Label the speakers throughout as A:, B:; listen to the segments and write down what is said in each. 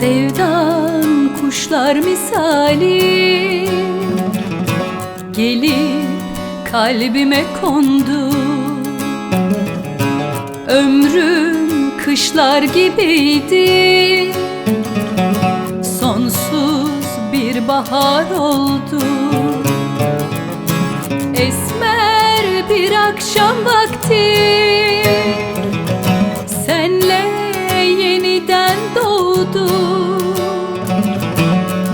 A: Sevdan kuşlar misali Gelip kalbime kondu. Ömrüm kışlar gibiydi bahar oldu. Esmer bir akşam vakti. Senle yeniden doğdu.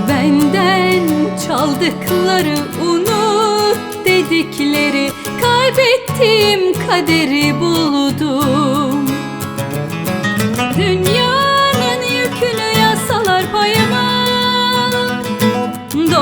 A: Benden çaldıkları unut dedikleri Kaybettiğim kaderi buldum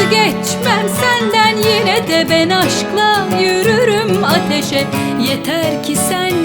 A: Vazgeçmem senden yine de ben aşkla yürürüm ateşe. Yeter ki sen